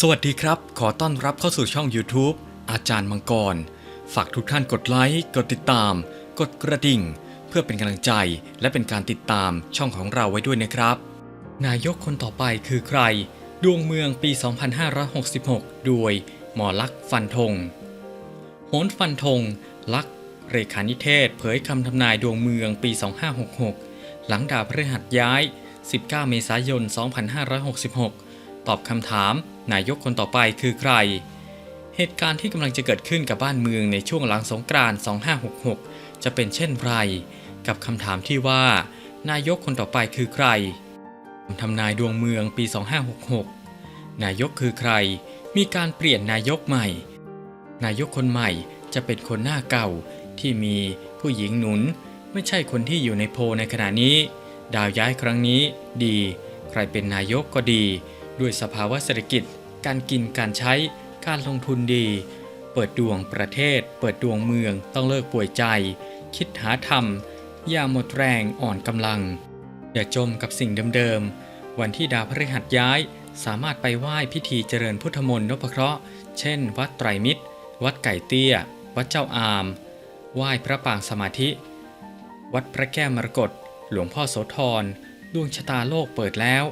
สวัสดีครับ ขอต้อนรับเข้าสู่ช่อง YouTube อาจารย์มังกร ฝากทุกท่านกดไลค์ กดติดตาม กดกระดิ่ง เพื่อเป็นกำลังใจ และเป็นการติดตามช่องของเราไว้ด้วยนะครับ นายกคนต่อไปคือใคร ดวงเมืองปี 2566 โดยหมอลักษ์ฟันธงโหนฟันธง ลักษ์เรขานิเทศ เผยคำทำนายดวงเมืองปี 2566 หลังดาวพฤหัสย้าย 19 เมษายน 2566 ตอบคำถาม นายกคนต่อไปคือใคร เหตุการณ์ที่กำลังจะเกิดขึ้นกับบ้านเมืองในช่วงหลังสงกรานต์2566 จะเป็นเช่นไร กับคำถามที่ว่า นายกคนต่อไปคือใครทำนายดวงเมืองปี 2566 นายกคือใคร มีการเปลี่ยนนายกใหม่ นายกคนใหม่จะเป็นคนหน้าเก่าที่มีผู้หญิงหนุน ไม่ใช่คนที่อยู่ในโพในขณะนี้ ดาวย้ายครั้งนี้ดี ใครเป็นนายกก็ดี ด้วยสภาวะเศรษฐกิจ การกินการใช้ การลงทุนดี เปิดดวงประเทศ เปิดดวงเมือง ต้องเลิกป่วยใจ คิดหาธรรม อย่าหมดแรงอ่อนกำลัง อย่าจมกับสิ่งเดิมๆ วันที่ดาวพฤหัสย้าย สามารถไปไหว้พิธีเจริญพุทธมนต์นพเคราะห์ เช่น วัดไตรมิตร วัดไก่เตี้ย วัดเจ้าอาม ไหว้พระปางสมาธิ วัดพระแก้วมรกต หลวงพ่อโสธร ดวงชะตาโลกเปิดแล้ว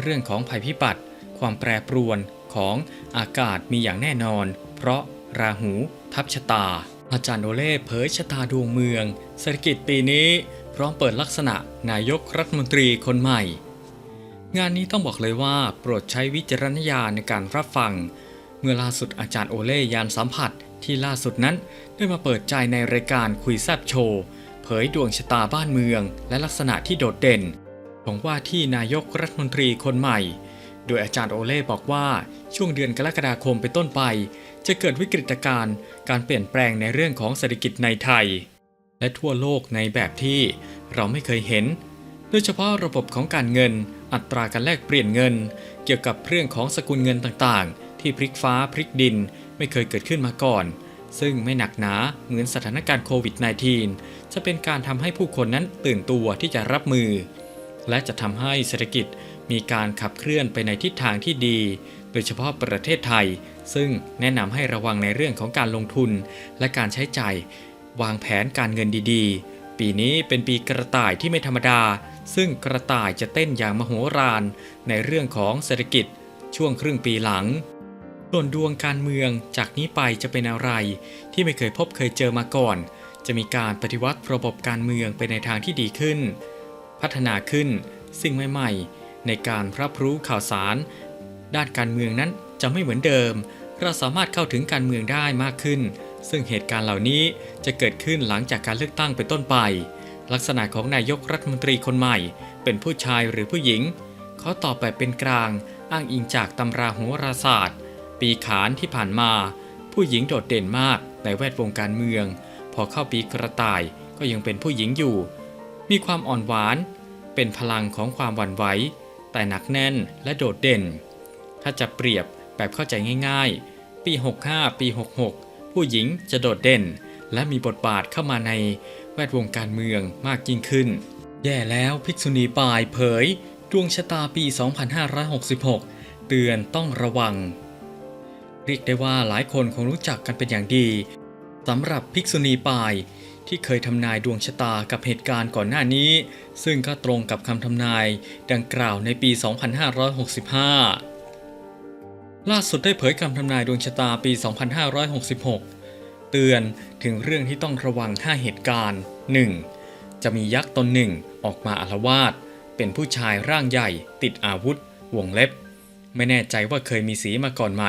เรื่องของภัยพิบัติ ความแปรปรวน ของอากาศมีอย่างแน่นอน เพราะราหูทับชะตา อาจารย์โอเล่เผยชะตาดวงเมือง เศรษฐกิจปีนี้พร้อมเปิดลักษณะนายกรัฐมนตรีคนใหม่ งานนี้ต้องบอกเลยว่า โปรดใช้วิจารณญาณในการรับฟัง เมื่อล่าสุดอาจารย์โอเล่ยานสัมผัสที่ล่าสุดนั้นได้มาเปิดใจในรายการคุยแซบโชว์เผยดวงชะตาบ้านเมือง และลักษณะที่โดดเด่นของว่าที่นายกรัฐมนตรีคนใหม่ โดยอาจารย์โอเล่บอกว่าช่วงเดือนกรกฎาคมเป็นต้นไป จะเกิดวิกฤตการณ์การเปลี่ยนแปลงในเรื่องของเศรษฐกิจในไทย และทั่วโลกในแบบที่เราไม่เคยเห็น โดยเฉพาะระบบของการเงิน อัตราการแลกเปลี่ยนเงิน เกี่ยวกับเรื่องของสกุลเงินต่างๆ ที่พลิกฟ้าพลิกดินไม่เคยเกิดขึ้นมาก่อน ซึ่งไม่หนักหนาเหมือนสถานการณ์โควิด -19 จะเป็นการทำให้ผู้คนนั้นตื่นตัวที่จะรับมือ และจะทำให้เศรษฐกิจ มีการขับเคลื่อนไปในทิศทางที่ดี โดยเฉพาะประเทศไทย ซึ่งแนะนำให้ระวังในเรื่องของการลงทุน และการใช้จ่ายวางแผนการเงินดีๆ ปีนี้เป็นปีกระต่ายที่ไม่ธรรมดา ซึ่งกระต่ายจะเต้นอย่างมโหฬารในเรื่องของเศรษฐกิจช่วงครึ่งปีหลังส่วนดวงการเมืองจากนี้ไปจะเป็นอะไร ที่ไม่เคยพบเคยเจอมาก่อน จะมีการปฏิวัติระบบการเมืองไปในทางที่ดีขึ้น พัฒนาขึ้น สิ่งใหม่ๆ ในการรับรู้ข่าวสาร ด้านการเมืองนั้นจะไม่เหมือนเดิม เราสามารถเข้าถึงการเมืองได้มากขึ้น ซึ่งเหตุการณ์เหล่านี้จะเกิดขึ้นหลังจากการเลือกตั้งเป็นต้นไป ลักษณะของนายกรัฐมนตรีคนใหม่ เป็นผู้ชายหรือผู้หญิงเขาตอบแบบเป็นกลาง อ้างอิงจากตำราโหราศาสตร์ ปีขานที่ผ่านมา ผู้หญิงโดดเด่นมากในแวดวงการเมือง พอเข้าปีกระต่ายก็ยังเป็นผู้หญิงอยู่ มีความอ่อนหวาน เป็นพลังของความหวั่นไหว แต่หนักแน่นและโดดเด่น ถ้าจะเปรียบแบบเข้าใจง่ายๆ ปี 65 ปี 66 ผู้หญิงจะโดดเด่น และมีบทบาทเข้ามาในแวดวงการเมืองมากยิ่งขึ้น แย่แล้วภิกษุณีปายเผย ดวงชะตาปี 2566 เตือนต้องระวัง เรียกได้ว่าหลายคนคงรู้จักกันเป็นอย่างดีสำหรับภิกษุณีปาย ที่เคยทำนายดวงชะตากับเหตุการณ์ก่อนหน้านี้ ซึ่งก็ตรงกับคำทำนายดังกล่าวในปี 2565 ล่าสุดได้เผยคำทำนายดวงชะตาปี 2566 เตือนถึงเรื่องที่ต้องระวัง 5 เหตุการณ์ 1. จะมียักษ์ตนหนึ่งออกมาอาละวาด เป็นผู้ชายร่างใหญ่ ติดอาวุธ วงเล็บ ไม่แน่ใจว่าเคยมีสีมาก่อนไหม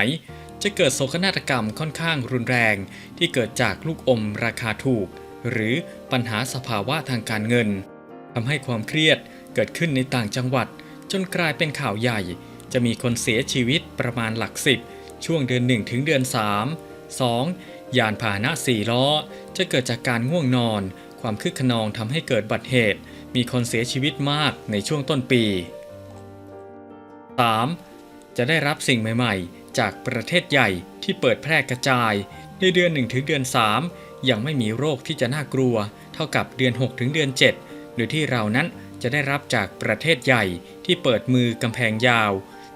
จะเกิดโศกนาฏกรรมค่อนข้างรุนแรงที่เกิดจากลูกอมราคาถูก หรือปัญหาสภาวะทางการเงินทำให้ความเครียดเกิดขึ้นในต่างจังหวัด จนกลายเป็นข่าวใหญ่ จะมีคนเสียชีวิตประมาณหลักสิบช่วงเดือน 1 ถึงเดือน 3 2. ยานพาหนะสี่ล้อ จะเกิดจากการง่วงนอน ความคึกขนองทำให้เกิดบัติเหตุ มีคนเสียชีวิตมากในช่วงต้นปี 3. จะได้รับสิ่งใหม่ ๆ จากประเทศใหญ่ที่เปิดแพร่กระจาย ในเดือน 1 ถึงเดือน 3 ยังไม่มีโรคที่จะน่ากลัว เท่ากับเดือน 6 ถึงเดือน7โดยที่เรานั้นจะได้รับจากประเทศใหญ่ที่เปิดมือกำแพงยาว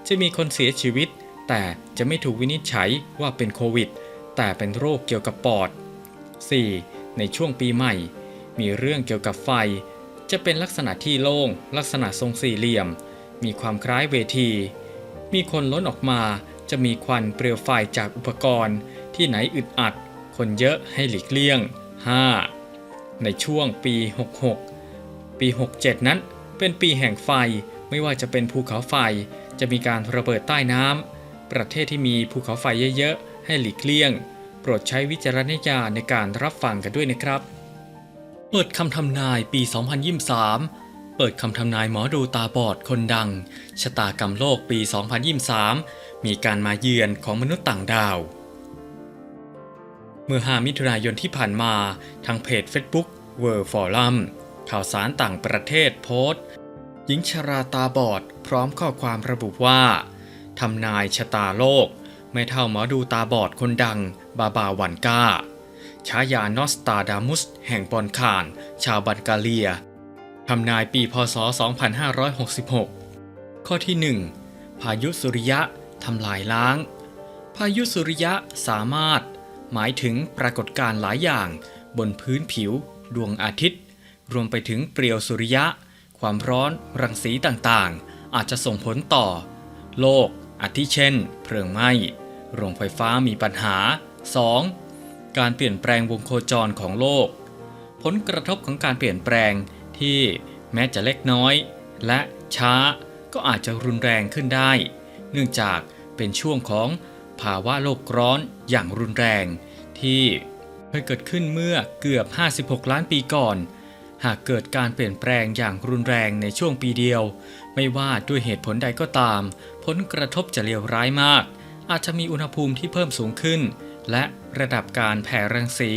จะมีคนเสียชีวิต แต่จะไม่ถูกวินิจฉัยว่าเป็นโควิด แต่เป็นโรคเกี่ยวกับปอด 4. ในช่วงปีใหม่ มีเรื่องเกี่ยวกับไฟ จะเป็นลักษณะที่โล่ง ลักษณะทรงสี่เหลี่ยม มีความคล้ายเวที มีคนล้นออกมาจะมีควันเปลวไฟจากอุปกรณ์ ที่ไหนอึดอัด คนเยอะให้หลีกเลี่ยง 5. ในช่วงปี 66 ปี 67 นั้นเป็นปีแห่งไฟไม่ว่าจะเป็นภูเขาไฟจะมีการระเบิดใต้น้ำประเทศที่มีภูเขาไฟเยอะๆ ให้หลีกเลี่ยง โปรดใช้วิจารณญาณในการรับฟังกันด้วยนะครับ เปิดคำทำนายปี 2023 เปิดคำทำนายหมอดูตาบอดคนดัง ชะตากรรมโลกปี 2023 มีการมาเยือนของมนุษย์ต่างดาว เมื่อ 5 มิถุนายนที่ผ่านมา ทางเพจ Facebook World Forum ข่าวสารต่างประเทศโพสต์ หญิงชราตาบอด พร้อมข้อความระบุว่าทำนายชะตาโลก ไม่เท่าหมอดูตาบอดคนดัง บาบาวันกาฉายานอสตาดามุส แห่งบอนคาน ชาวบันกาเลียทำนายปีพศ 2566 ข้อที่ 1 พายุสุริยะทำลายล้าง พายุสุริยะสามารถ หมายถึงปรากฏการณ์หลายอย่าง บนพื้นผิว ดวงอาทิตย์ รวมไปถึงเปลวสุริยะ ความร้อน รังสีต่างๆ อาจจะส่งผลต่อ โลก อาทิเช่น เพลิงไหม้ โรงไฟฟ้ามีปัญหา 2. การเปลี่ยนแปลงวงโคจรของโลก ผลกระทบของการเปลี่ยนแปลงที่แม้จะเล็กน้อย และช้าก็อาจจะรุนแรงขึ้นได้ เนื่องจากเป็นช่วงของ ภาวะโลกร้อนอย่างรุนแรง ที่เคยเกิดขึ้นเมื่อเกือบ 56 ล้านปีก่อน หากเกิดการเปลี่ยนแปลงอย่างรุนแรงในช่วงปีเดียว ไม่ว่าด้วยเหตุผลใดก็ตาม ผลกระทบจะเลวร้ายมาก อาจจะมีอุณหภูมิที่เพิ่มสูงขึ้น และระดับการแผ่รังสี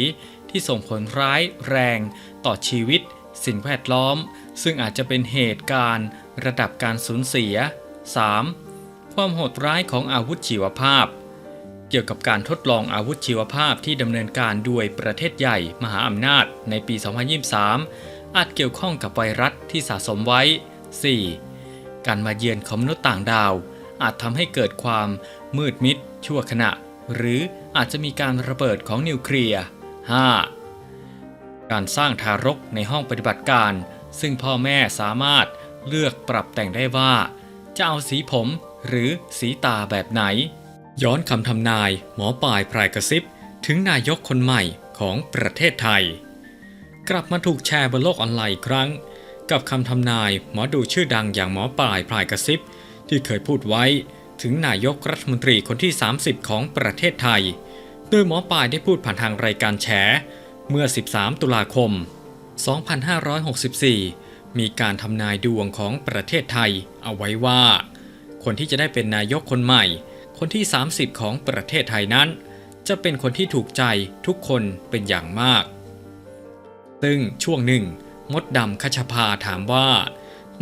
ที่ส่งผลร้ายแรงต่อชีวิต สิ่งแวดล้อม ซึ่งอาจจะเป็นเหตุการณ์ระดับการสูญเสีย 3. ความโหดร้ายของอาวุธชีวภาพ เกี่ยวกับการทดลองอาวุธชีวภาพที่ดำเนินการด้วยประเทศใหญ่มหาอำนาจในปี 2023 อาจเกี่ยวข้องกับไวรัสที่สะสมไว้ 4. การมาเยือนของมนุษย์ต่างดาว อาจทำให้เกิดความมืดมิดชั่วขณะ หรืออาจจะมีการระเบิดของนิวเคลียร์ 5. การสร้างทารกในห้องปฏิบัติการ ซึ่งพ่อแม่สามารถเลือกปรับแต่งได้ว่า จะเอาสีผมหรือสีตาแบบไหน ย้อนคำทำนายหมอปลายพรายกระซิบ ถึงนายกคนใหม่ของประเทศไทย กลับมาถูกแชร์บนโลกออนไลน์อีกครั้ง กับคำทำนายหมอดูชื่อดังอย่างหมอปลายพรายกระซิบ ที่เคยพูดไว้ถึงนายกรัฐมนตรีคนที่ 30 ของประเทศไทย โดยหมอปลายได้พูดผ่านทางรายการแฉ เมื่อ 13 ตุลาคม 2564 มีการทำนายดวงของประเทศไทยเอาไว้ว่า คนที่จะได้เป็นนายกคนใหม่ คนที่ 30 ของประเทศไทยนั้น จะเป็นคนที่ถูกใจทุกคนเป็นอย่างมาก ซึ่งช่วงหนึ่ง มดดำคชภาถามว่า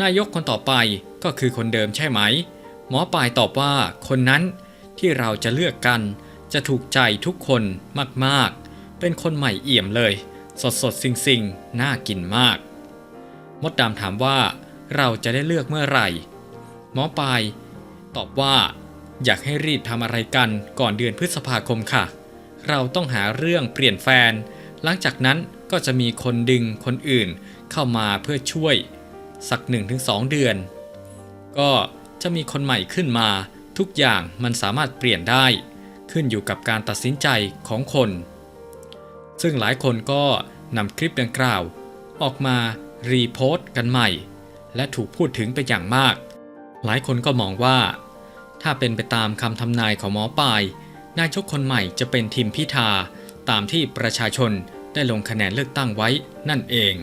นายกคนต่อไปก็คือคนเดิมใช่ไหม หมอปลายตอบว่าคนนั้นที่เราจะเลือกกันจะถูกใจทุกคนมากๆ เป็นคนใหม่เอี่ยมเลย สดสดสิงสิงๆน่ากินมาก มดดำถามว่าเราจะได้เลือกเมื่อไหร่ หมอปลายตอบว่า อยากให้รีบทำอะไรกันก่อนเดือนพฤษภาคมค่ะ เราต้องหาเรื่องเปลี่ยนแฟน หลังจากนั้นก็จะมีคนดึงคนอื่นเข้ามาเพื่อช่วย สัก 1-2 เดือน ก็จะมีคนใหม่ขึ้นมาทุกอย่างมันสามารถเปลี่ยนได้ ขึ้นอยู่กับการตัดสินใจของคน ซึ่งหลายคนก็นำคลิปดังกล่าว ออกมารีโพสต์กันใหม่ และถูกพูดถึงเป็นอย่างมาก หลายคนก็มองว่า ถ้าเป็นไปตามคำทำนายของหมอปลาย นายกคนใหม่จะเป็นทีมพิธา ตามที่ประชาชนได้ลงคะแนนเลือกตั้งไว้นั่นเอง